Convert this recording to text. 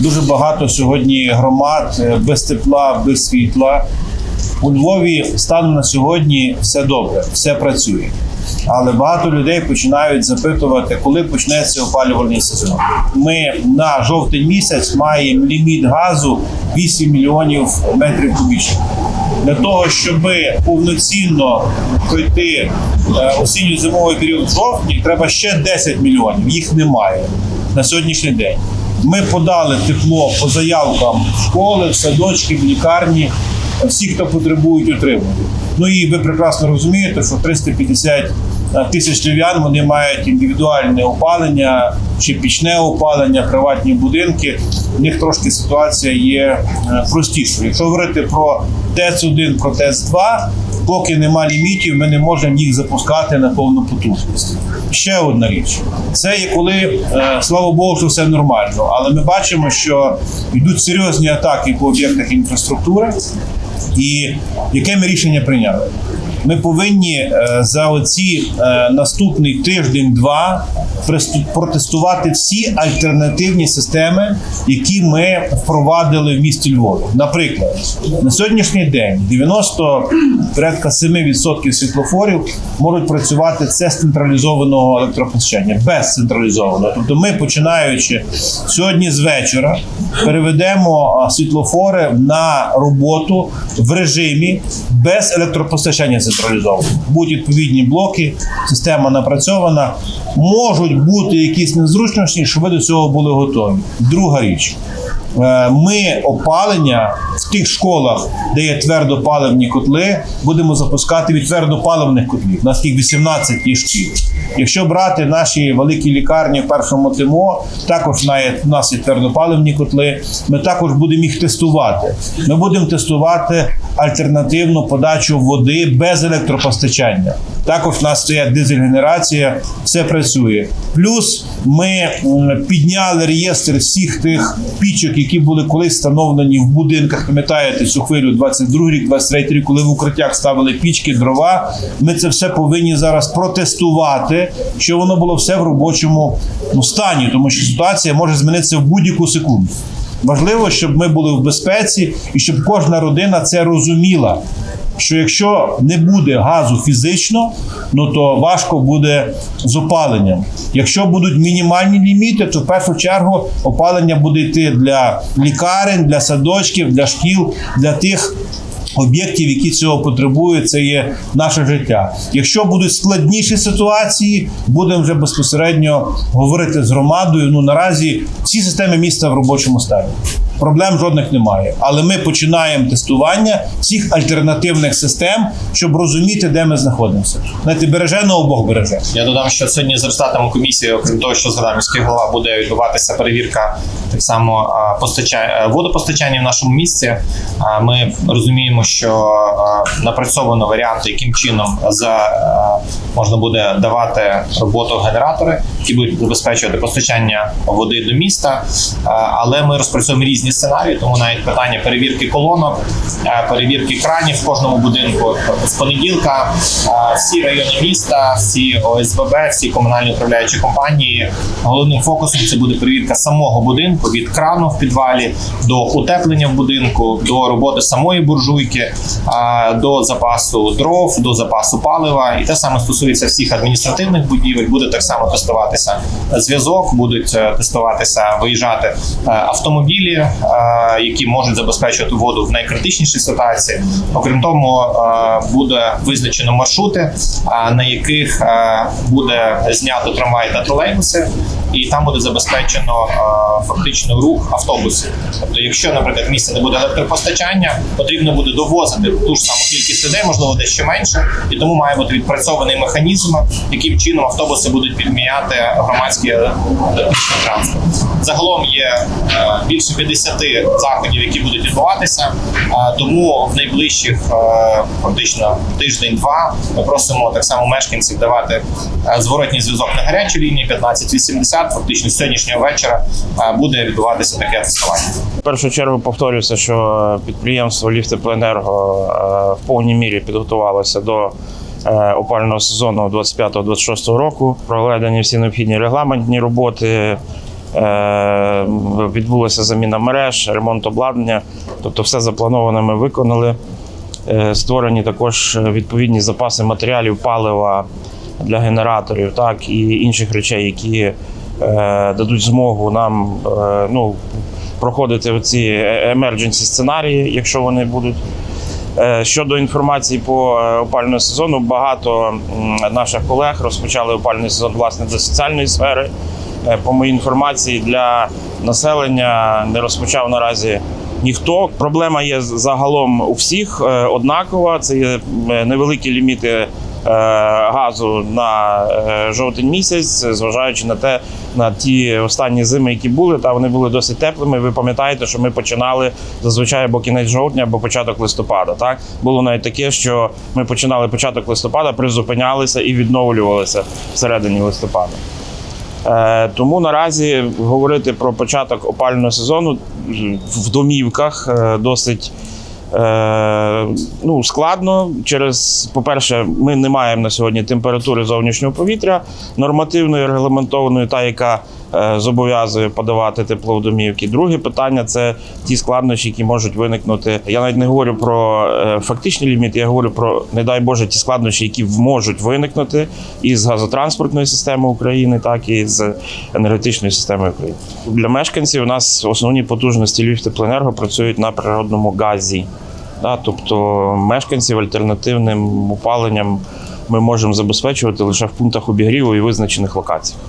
Дуже багато сьогодні громад е, без тепла, без світла. У Львові станом на сьогодні все добре, все працює. Але багато людей починають запитувати, коли почнеться опалювальний сезон. Ми на жовтень місяць маємо ліміт газу 8 мільйонів метрів кубічних. Для того, щоб повноцінно пройти е, осінньо-зимовий період в жовтні, треба ще 10 мільйонів. Їх немає на сьогоднішній день. Ми подали тепло по заявкам в школи, в садочки, в лікарні, всі, хто потребують утримання. Ну і ви прекрасно розумієте, що 350 тисяч львів'ян вони мають індивідуальне опалення чи пічне опалення, приватні будинки. У них трошки ситуація є е, простішою. Якщо говорити про ТЕЦ-1, про ТЕЦ-2, поки нема лімітів, ми не можемо їх запускати на повну потужність. Ще одна річ: це є коли, е, слава Богу, що все нормально, але ми бачимо, що йдуть серйозні атаки по об'єктах інфраструктури. І яке ми рішення прийняли? Ми повинні е, за оці е, наступний тиждень-два протестувати всі альтернативні системи, які ми впровадили в місті Львові. Наприклад, на сьогоднішній день 90 порядка 7% світлофорів можуть працювати це з централізованого електропостачання, без централізованого. Тобто, ми починаючи сьогодні з вечора переведемо світлофори на роботу в режимі без електропостачання централізовано. Будуть відповідні блоки, система напрацьована. Можуть бути якісь незручності, щоб ви до цього були готові. Друга річ. Е, Ми опалення в тих школах, де є твердопаливні котли, будемо запускати від твердопаливних котлів. У нас їх 18 є шкіл. Якщо брати наші великі лікарні в першому ТМО, також у нас є твердопаливні котли. Ми також будемо їх тестувати. Ми будемо тестувати альтернативну подачу води без електропостачання. Також в нас стоять дизель-генерація, все працює. Плюс ми підняли реєстр всіх тих пічок, які були колись встановлені в будинках. Пам'ятаєте цю хвилю 22 рік, 23 рік, коли в укриттях ставили пічки, дрова. Ми це все повинні зараз протестувати, що воно було все в робочому ну, стані, тому що ситуація може змінитися в будь-яку секунду. Важливо, щоб ми були в безпеці і щоб кожна родина це розуміла. Що якщо не буде газу фізично, ну то важко буде з опаленням. Якщо будуть мінімальні ліміти, то в першу чергу опалення буде йти для лікарень, для садочків, для шкіл, для тих об'єктів, які цього потребують, це є наше життя. Якщо будуть складніші ситуації, будемо вже безпосередньо говорити з громадою. Ну наразі всі системи міста в робочому стані. Проблем жодних немає, але ми починаємо тестування всіх альтернативних систем, щоб розуміти, де ми знаходимося. Знаєте, береженого Бог береже. Я додам, що сьогодні за результатами комісії, окрім того, що згадав міський голова, буде відбуватися перевірка так само а, постача... е, водопостачання в нашому місці. Ми розуміємо, що напрацьовано варіанти, яким чином за а, можна буде давати роботу генератори, які будуть забезпечувати постачання води до міста. Але ми розпрацьовуємо різні сценарії, тому навіть питання перевірки колонок, е, перевірки кранів в кожному будинку з понеділка. е, Всі райони міста, всі ОСББ, всі комунальні управляючі компанії. Головним фокусом це буде перевірка самого будинку від крану в підвалі до утеплення в будинку, до роботи самої буржуйки, е, до запасу дров, до запасу палива. І те саме стосується всіх адміністративних будівель. Буде так само тестуватися зв'язок, будуть е, тестуватися, виїжджати е, автомобілі, е, які можуть забезпечувати воду в найкритичнішій ситуації. Окрім того, буде визначено маршрути, на яких буде знято трамвай та тролейбуси, і там буде забезпечено е, фактично рух автобусів. Тобто, якщо, наприклад, в місті не буде електропостачання, потрібно буде довозити ту ж саму кількість людей, можливо, дещо менше, і тому має бути відпрацьований механізм, яким чином автобуси будуть підміняти громадський електричний транспорт. Загалом є е, більше 50 заходів, які будуть відбуватися. Е, Тому в найближчих фактично тиждень-два ми просимо так само мешканців давати зворотній зв'язок на гарячу лінію 1580. Фактично з сьогоднішнього вечора е, буде відбуватися таке тестування. В першу чергу повторюся, що підприємство Ліфтеплоенерго е, в повній мірі підготувалося до е, опалювального сезону 25-26 року. Проведені всі необхідні регламентні роботи. Відбулася заміна мереж, ремонт обладнання. Тобто, все заплановане ми виконали. Створені також відповідні запаси матеріалів, палива для генераторів, так і інших речей, які дадуть змогу нам е, ну, проходити ці emergency сценарії, якщо вони будуть. Е, Щодо інформації по е, опалювальному сезону, багато наших колег розпочали опалювальний сезон власне для соціальної сфери. Е, По моїй інформації для населення не розпочав наразі ніхто. Проблема є загалом у всіх е, однакова. Це є е, невеликі ліміти е, газу на е, жовтень місяць, зважаючи на те, на ті останні зими, які були, та вони були досить теплими. Ви пам'ятаєте, що ми починали зазвичай або кінець жовтня, або початок листопада. Так було навіть таке, що ми починали початок листопада, призупинялися і відновлювалися всередині листопада. Е, Тому наразі говорити про початок опалювального сезону в домівках е, досить е, ну, складно. Через, по-перше, ми не маємо на сьогодні температури зовнішнього повітря нормативної, регламентованої, та яка зобов'язує подавати тепло в домівки. Друге питання це ті складнощі, які можуть виникнути. Я навіть не говорю про е, фактичні ліміти, я говорю про, не дай Боже, ті складнощі, які можуть виникнути із газотранспортної системи України, так і з енергетичної системи України. Для мешканців у нас основні потужності Львівтеплоенерго працюють на природному газі. Да, тобто мешканців альтернативним опаленням ми можемо забезпечувати лише в пунктах обігріву і визначених локаціях.